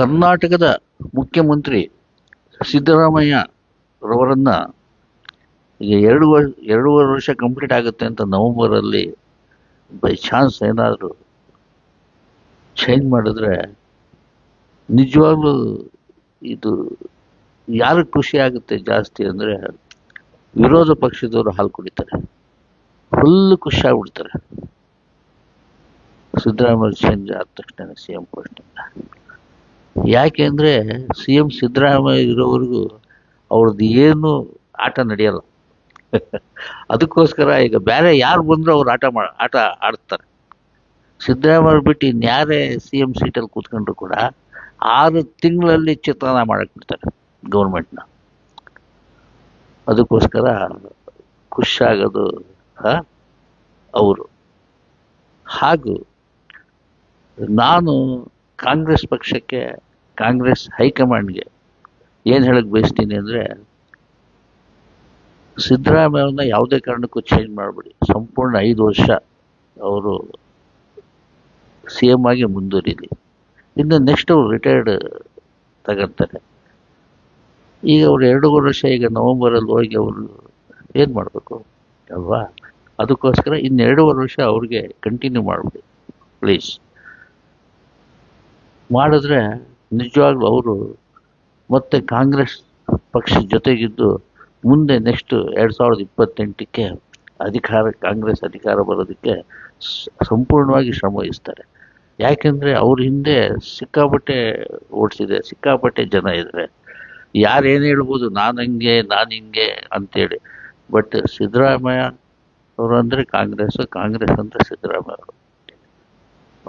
ಕರ್ನಾಟಕದ ಮುಖ್ಯಮಂತ್ರಿ ಸಿದ್ದರಾಮಯ್ಯ ರವರನ್ನ ಈಗ ಎರಡು ವರ್ಷ ಎರಡೂವರೆ ವರ್ಷ ಕಂಪ್ಲೀಟ್ ಆಗುತ್ತೆ ಅಂತ ನವೆಂಬರಲ್ಲಿ ಬೈ ಚಾನ್ಸ್ ಏನಾದರೂ ಚೇಂಜ್ ಮಾಡಿದ್ರೆ ನಿಜವಾಗ್ಲೂ ಇದು ಯಾರು ಖುಷಿ ಆಗುತ್ತೆ ಜಾಸ್ತಿ ಅಂದರೆ ವಿರೋಧ ಪಕ್ಷದವರು ಹಾಲು ಕುಡಿತಾರೆ. ಫುಲ್ ಖುಷಿ ಆಗ್ಬಿಡ್ತಾರೆ. ಸಿದ್ದರಾಮಯ್ಯ ಚೇಂಜ್ ಆದ ತಕ್ಷಣ ಸಿ ಎಂ ಪೋಸ್ಟಿಂದ ಯಾಕೆ ಅಂದರೆ ಸಿ ಎಂ ಸಿದ್ದರಾಮಯ್ಯ ಇರೋವರೆಗೂ ಅವ್ರದ್ದು ಏನು ಆಟ ನಡೆಯಲ್ಲ. ಅದಕ್ಕೋಸ್ಕರ ಈಗ ಬೇರೆ ಯಾರು ಬಂದರೂ ಅವ್ರು ಆಟ ಮಾಡ ಆಟ ಆಡ್ತಾರೆ. ಸಿದ್ದರಾಮಯ್ಯ ಬಿಟ್ಟು ಇನ್ಯಾರೇ ಸಿ ಎಂ ಸೀಟಲ್ಲಿ ಕೂತ್ಕೊಂಡ್ರು ಕೂಡ ಆರು ತಿಂಗಳಲ್ಲಿ ಚಿತ್ರಣ ಮಾಡಕ್ಕೆ ಬಿಡ್ತಾರೆ ಗೌರ್ಮೆಂಟ್ನ ಅದಕ್ಕೋಸ್ಕರ ಖುಷಿಯಾಗೋದು ಅವರು. ಹಾಗೂ ನಾನು ಕಾಂಗ್ರೆಸ್ ಪಕ್ಷಕ್ಕೆ, ಕಾಂಗ್ರೆಸ್ ಹೈಕಮಾಂಡ್ಗೆ ಏನು ಹೇಳಕ್ಕೆ ಬಯಸ್ತೀನಿ ಅಂದರೆ, ಸಿದ್ದರಾಮಯ್ಯವ್ರನ್ನ ಯಾವುದೇ ಕಾರಣಕ್ಕೂ ಚೇಂಜ್ ಮಾಡಬೇಡಿ. ಸಂಪೂರ್ಣ ಐದು ವರ್ಷ ಅವರು ಸಿ ಎಂ ಆಗಿ ಮುಂದುವರಿಲಿ. ಇನ್ನು ನೆಕ್ಸ್ಟ್ ಅವರು ರಿಟೈರ್ಡ್ ತಗೊಂತಾರೆ. ಈಗ ಅವ್ರು ಎರಡೂವರೆ ವರ್ಷ, ಈಗ ನವಂಬರಲ್ಲಿ ಹೋಗಿ ಅವರು ಏನು ಮಾಡಬೇಕು ಅಲ್ವಾ? ಅದಕ್ಕೋಸ್ಕರ ಇನ್ನು ಎರಡೂವರೆ ವರ್ಷ ಅವ್ರಿಗೆ ಕಂಟಿನ್ಯೂ ಮಾಡಿಬಿಡಿ ಪ್ಲೀಸ್ ಮಾಡಿದ್ರೆ ನಿಜವಾಗ್ಲೂ ಅವರು ಮತ್ತೆ ಕಾಂಗ್ರೆಸ್ ಪಕ್ಷ ಜೊತೆಗಿದ್ದು ಮುಂದೆ ನೆಕ್ಸ್ಟ್ ಎರಡು ಸಾವಿರದ ಇಪ್ಪತ್ತೆಂಟಕ್ಕೆ ಅಧಿಕಾರ, ಕಾಂಗ್ರೆಸ್ ಅಧಿಕಾರ ಬರೋದಕ್ಕೆ ಸಂಪೂರ್ಣವಾಗಿ ಶ್ರಮ ವಹಿಸ್ತಾರೆ. ಯಾಕೆಂದರೆ ಅವ್ರ ಹಿಂದೆ ಸಿಕ್ಕಾಪಟ್ಟೆ ಓಡಿಸಿದೆ, ಸಿಕ್ಕಾಪಟ್ಟೆ ಜನ ಇದ್ದಾರೆ ಯಾರು ಏನು ಹೇಳ್ಬೋದು, ನಾನು ಹಂಗೆ, ನಾನು ಹಿಂಗೆ ಅಂತೇಳಿ. ಬಟ್ ಸಿದ್ದರಾಮಯ್ಯ ಅವರು ಅಂದರೆ ಕಾಂಗ್ರೆಸ್ ಕಾಂಗ್ರೆಸ್ ಅಂದರೆ ಸಿದ್ದರಾಮಯ್ಯ ಅವರು.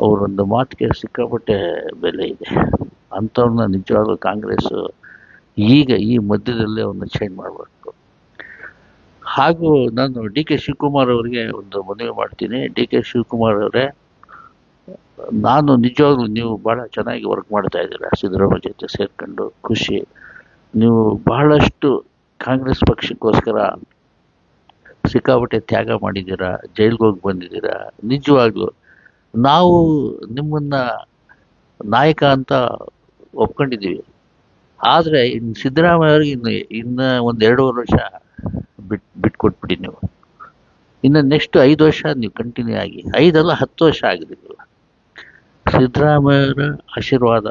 ಅವರೊಂದು ಮಾತಿಗೆ ಸಿಕ್ಕಾಪಟ್ಟೆ ಬೆಲೆ ಇದೆ. ಅಂಥವ್ರನ್ನ ನಿಜವಾಗ್ಲೂ ಕಾಂಗ್ರೆಸ್ ಈಗ ಈ ಮಧ್ಯದಲ್ಲೇ ಅವ್ರನ್ನ ಚೇಂಜ್ ಮಾಡಬೇಕು. ಹಾಗೂ ನಾನು ಡಿ ಕೆ ಶಿವಕುಮಾರ್ ಅವರಿಗೆ ಒಂದು ಮನವಿ ಮಾಡ್ತೀನಿ. ಡಿ ಕೆ ಶಿವಕುಮಾರ್ ಅವರೇ, ನಾನು ನಿಜವಾಗ್ಲೂ ನೀವು ಭಾಳ ಚೆನ್ನಾಗಿ ವರ್ಕ್ ಮಾಡ್ತಾ ಇದ್ದೀರಾ, ಸಿದ್ದರಾಮಯ್ಯ ಜೊತೆ ಸೇರ್ಕೊಂಡು ಖುಷಿ. ನೀವು ಬಹಳಷ್ಟು ಕಾಂಗ್ರೆಸ್ ಪಕ್ಷಕ್ಕೋಸ್ಕರ ಸಿಕ್ಕಾಪಟ್ಟೆ ತ್ಯಾಗ ಮಾಡಿದ್ದೀರಾ ಜೈಲ್ಗೆ ಹೋಗಿ ಬಂದಿದ್ದೀರಾ, ನಿಜವಾಗ್ಲೂ ನಾವು ನಿಮ್ಮನ್ನ ನಾಯಕ ಅಂತ ಒಪ್ಕೊಂಡಿದ್ದೀವಿ. ಆದರೆ ಇನ್ನು ಸಿದ್ದರಾಮಯ್ಯ ಅವ್ರಿಗೆ ಇನ್ನು ಇನ್ನು ಒಂದು ಎರಡೂವರೆ ವರ್ಷ ಬಿಟ್, ಬಿಟ್ಕೊಟ್ಬಿಡಿ ನೀವು. ಇನ್ನು ನೆಕ್ಸ್ಟ್ ಐದು ವರ್ಷ ನೀವು ಕಂಟಿನ್ಯೂ ಆಗಿ. ಐದಲ್ಲ ಹತ್ತು ವರ್ಷ ಆಗಿದೆ ನೀವು. ಸಿದ್ದರಾಮಯ್ಯರ ಆಶೀರ್ವಾದ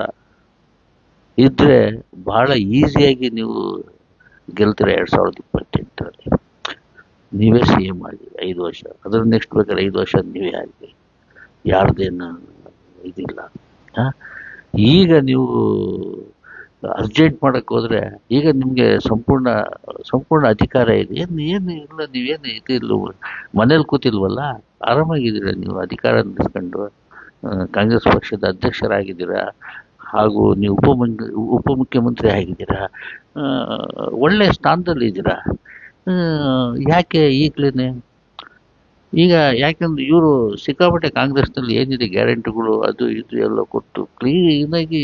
ಇದ್ದರೆ ಬಹಳ ಈಸಿಯಾಗಿ ನೀವು ಗೆಲ್ತೀರ ಎರಡು ಸಾವಿರದ ಇಪ್ಪತ್ತೆಂಟರಲ್ಲಿ. ನೀವೇ ಸಿ ಎಂ ಆಗಿ ಐದು ವರ್ಷ. ಅದ್ರ ನೆಕ್ಸ್ಟ್ ಬೇಕಾದ್ರೆ ಐದು ವರ್ಷ ನೀವೇ ಆಗಿ. ಯಾರ್ದೇನು ಇದಿಲ್ಲ? ಈಗ ನೀವು ಅರ್ಜೆಂಟ್ ಮಾಡಕ್ಕೆ ಹೋದ್ರೆ ಈಗ ನಿಮಗೆ ಸಂಪೂರ್ಣ ಸಂಪೂರ್ಣ ಅಧಿಕಾರ ಇದೆ. ಏನು ಏನು ಇಲ್ಲ, ನೀವೇನು ಇದಿಲ್ಲ ಮನೇಲಿ ಕೂತಿಲ್ವಲ್ಲ? ಆರಾಮಾಗಿದ್ದೀರ ನೀವು? ಅಧಿಕಾರ ನಡೆಸ್ಕೊಂಡು ಕಾಂಗ್ರೆಸ್ ಪಕ್ಷದ ಅಧ್ಯಕ್ಷರಾಗಿದ್ದೀರಾ? ಹಾಗೂ ನೀವು ಉಪ ಉಪಮುಖ್ಯಮಂತ್ರಿ ಆಗಿದ್ದೀರಾ? ಒಳ್ಳೆಯ ಒಳ್ಳೆ ಸ್ಥಾನದಲ್ಲಿ ಇದ್ದೀರಾ ಯಾಕೆ ಈಗಲೇ ಈಗ ಯಾಕಂದ್ರೆ ಇವರು ಸಿಕ್ಕಾಪಟ್ಟೆ ಕಾಂಗ್ರೆಸ್ನಲ್ಲಿ ಏನಿದೆ ಗ್ಯಾರಂಟಿಗಳು, ಅದು ಇದು ಎಲ್ಲ ಕೊಟ್ಟು ಕ್ಲೀನಾಗಿ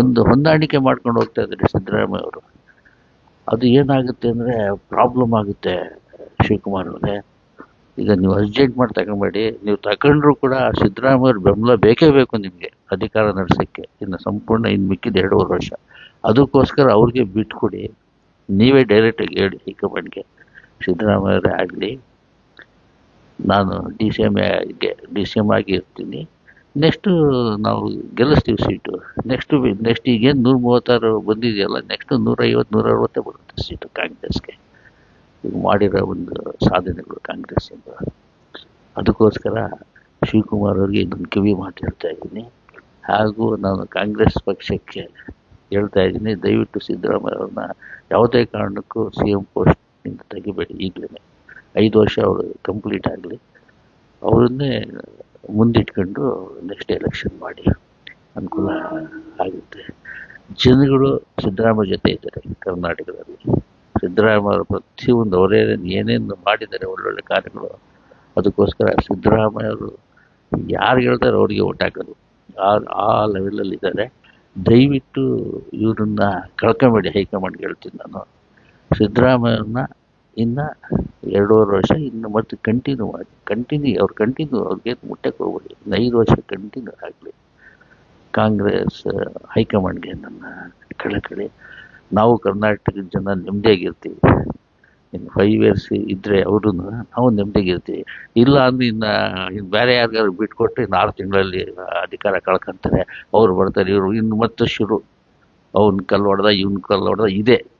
ಒಂದು ಹೊಂದಾಣಿಕೆ ಮಾಡ್ಕೊಂಡು ಹೋಗ್ತಾ ಇದ್ದಾರೆ ಸಿದ್ದರಾಮಯ್ಯ ಅವರು. ಅದು ಏನಾಗುತ್ತೆ ಅಂದರೆ ಪ್ರಾಬ್ಲಮ್ ಆಗುತ್ತೆ ಶಿವಕುಮಾರ್ ಅವರೇ ಈಗ ನೀವು ಅರ್ಜೆಂಟ್ ಮಾಡಿ ತಗೊಂಬೇಡಿ ನೀವು ತಗೊಂಡ್ರು ಕೂಡ ಸಿದ್ದರಾಮಯ್ಯ ಅವ್ರ ಬೆಂಬಲ ಬೇಕೇ ಬೇಕು ನಿಮಗೆ ಅಧಿಕಾರ ನಡೆಸೋಕ್ಕೆ. ಇನ್ನು ಸಂಪೂರ್ಣ ಇನ್ನು ಮಿಕ್ಕಿದ ಎರಡೂವರೆ ವರ್ಷ. ಅದಕ್ಕೋಸ್ಕರ ಅವ್ರಿಗೆ ಬಿಟ್ಕೊಡಿ. ನೀವೇ ಡೈರೆಕ್ಟಾಗಿ ಹೇಳಿ ಹೈಕಮಾಂಡ್ಗೆ ಸಿದ್ದರಾಮಯ್ಯವರೇ ಆಗಲಿ. ನಾನು D C M D C M ಆಗಿ ಇರ್ತೀನಿ. ನೆಕ್ಸ್ಟು ನಾವು ಗೆಲ್ಲಿಸ್ತೀವಿ ಸೀಟು ನೆಕ್ಸ್ಟು ನೆಕ್ಸ್ಟ್ ಈಗೇನು ನೂರ ಮೂವತ್ತಾರು ಬಂದಿದೆಯಲ್ಲ ನೆಕ್ಸ್ಟು ನೂರೈವತ್ತು ನೂರ ಅರವತ್ತೇ ಬರುತ್ತೆ ಸೀಟು ಕಾಂಗ್ರೆಸ್ಗೆ ಈಗ ಮಾಡಿರೋ ಒಂದು ಸಾಧನೆಗಳು ಕಾಂಗ್ರೆಸ್ಸಿಂದ ಅದಕ್ಕೋಸ್ಕರ ಶಿವಕುಮಾರ್ ಅವರಿಗೆ ಇನ್ನೊಂದು ಕಿವಿ ಮಾತು ಹೇಳ್ತಾ ಇದ್ದೀನಿ. ಹಾಗೂ ನಾನು ಕಾಂಗ್ರೆಸ್ ಪಕ್ಷಕ್ಕೆ ಹೇಳ್ತಾ ಇದ್ದೀನಿ. ದಯವಿಟ್ಟು ಸಿದ್ದರಾಮಯ್ಯ ಅವ್ರನ್ನ ಯಾವುದೇ ಕಾರಣಕ್ಕೂ ಸಿ ಎಂ ಪೋಸ್ಟಿಂದ ತೆಗಿಬೇಡಿ ಈಗಲೇ. ಐದು ವರ್ಷ ಅವರು ಕಂಪ್ಲೀಟ್ ಆಗಲಿ, ಅವರನ್ನೇ ಮುಂದಿಟ್ಕೊಂಡು ನೆಕ್ಸ್ಟ್ ಎಲೆಕ್ಷನ್ ಮಾಡಿ ಅನುಕೂಲ ಆಗುತ್ತೆ. ಜನಗಳು ಸಿದ್ದರಾಮಯ್ಯ ಜೊತೆ ಇದ್ದಾರೆ ಕರ್ನಾಟಕದಲ್ಲಿ. ಸಿದ್ದರಾಮಯ್ಯ ಅವರು ಪ್ರತಿಯೊಂದು ಅವರೇ ಏನೇನು ಮಾಡಿದ್ದಾರೆ ಒಳ್ಳೊಳ್ಳೆ ಕಾರ್ಯಗಳು, ಅದಕ್ಕೋಸ್ಕರ ಸಿದ್ದರಾಮಯ್ಯ ಅವರು ಯಾರು ಹೇಳ್ತಾರೆ ಅವರಿಗೆ ಓಟ್ ಹಾಕೋದು. ಆ ಆ ಲೆವೆಲಲ್ಲಿ ಇದ್ದಾರೆ. ದಯವಿಟ್ಟು ಇವರನ್ನ ಕಳ್ಕೊಂಬೇಡಿ ಹೈಕಮಾಂಡ್ಗೆ ಹೇಳ್ತೀನಿ ನಾನು. ಸಿದ್ದರಾಮಯ್ಯವ್ರನ್ನ ಇನ್ನು ಎರಡೂವರೆ ವರ್ಷ, ಇನ್ನು ಮತ್ತೆ ಕಂಟಿನ್ಯೂ ಆಗಿ ಕಂಟಿನ್ಯೂ ಅವ್ರು ಕಂಟಿನ್ಯೂ ಅವ್ರಿಗೆ ಮುಟ್ಟಕ್ಕೆ ಹೋಗ್ಬೇಡಿ ಐದು ವರ್ಷ ಕಂಟಿನ್ಯೂ ಆಗಲಿ. ಕಾಂಗ್ರೆಸ್, ಹೈಕಮಾಂಡ್ಗೆ ನನ್ನ ಕಳಕಳಿ. ನಾವು ಕರ್ನಾಟಕದ ಜನ ನೆಮ್ಮದಿಯಾಗಿರ್ತೀವಿ. ಇನ್ನು ಫೈವ್ ಇಯರ್ಸ್ ಇದ್ದರೆ ಅವರು ನಾವು ನೆಮ್ಮದಿಯಾಗಿರ್ತೀವಿ. ಇಲ್ಲ ಅಂದ್ರೆ ಇನ್ನು ಇನ್ನು ಬೇರೆ ಯಾರಿಗಾದ್ರು ಬಿಟ್ಕೊಟ್ಟು ಇನ್ನು ಆರು ತಿಂಗಳಲ್ಲಿ ಅಧಿಕಾರ ಕಳ್ಕೊಂತಾರೆ. ಅವ್ರು ಬರ್ತಾರೆ, ಇವರು ಇನ್ನು ಮತ್ತೆ ಶುರು. ಅವ್ನ ಕಲ್ಲು ಹೊಡೆದ, ಇವ್ನ ಕಲ್ಲು ಹೊಡೆದ, ಇದೆ.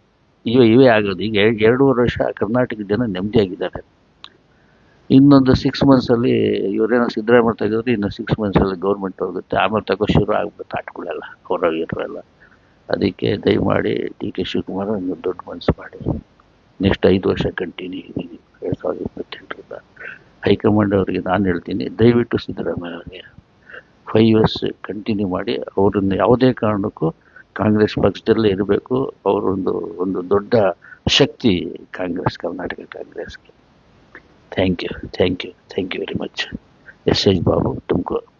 ಇವೇ ಇವೇ ಆಗೋದು. ಈಗ ಎರಡೂವರೆ ವರ್ಷ ಕರ್ನಾಟಕದ ಜನ ನೆಮ್ಮದಿಯಾಗಿದ್ದಾರೆ. ಇನ್ನೊಂದು ಸಿಕ್ಸ್ ಮಂತ್ಸಲ್ಲಿ ಇವರೇನೋ ಸಿದ್ದರಾಮಯ್ಯ ತೆಗೆದ್ರೆ, ಇನ್ನು ಸಿಕ್ಸ್ ಮಂತ್ಸಲ್ಲಿ ಗೌರ್ಮೆಂಟ್ ಹೋಗುತ್ತೆ ಆಮೇಲೆ ತಗೋ ಶುರು ಆಗ್ಬಿಟ್ಟು ಆಟಗಳೆಲ್ಲ ಕೊರೋಗಿರೋಲ್ಲ ಅದಕ್ಕೆ ದಯಮಾಡಿ ಡಿ ಕೆ ಶಿವಕುಮಾರ್ ಒಂದು ದೊಡ್ಡ ಮನಸ್ಸು ಮಾಡಿ. ನೆಕ್ಸ್ಟ್ ಐದು ವರ್ಷ ಕಂಟಿನ್ಯೂ ಎರಡು ಸಾವಿರದ ಇಪ್ಪತ್ತೆಂಟರಿಂದ. ಹೈಕಮಾಂಡ್ ಅವರಿಗೆ ನಾನು ಹೇಳ್ತೀನಿ, ದಯವಿಟ್ಟು ಸಿದ್ದರಾಮಯ್ಯ ಅವರಿಗೆ ಫೈವ್ ಇಯರ್ಸ್ ಕಂಟಿನ್ಯೂ ಮಾಡಿ, ಅವರನ್ನು ಯಾವುದೇ ಕಾರಣಕ್ಕೂ ಕಾಂಗ್ರೆಸ್ ಪಕ್ಷದಲ್ಲೇ ಇರಬೇಕು, ಅವರೊಂದು, ಒಂದು ದೊಡ್ಡ ಶಕ್ತಿ ಕಾಂಗ್ರೆಸ್, ಕರ್ನಾಟಕ ಕಾಂಗ್ರೆಸ್ಗೆ. Thank you thank you thank you very much S H Babu Tumakuru.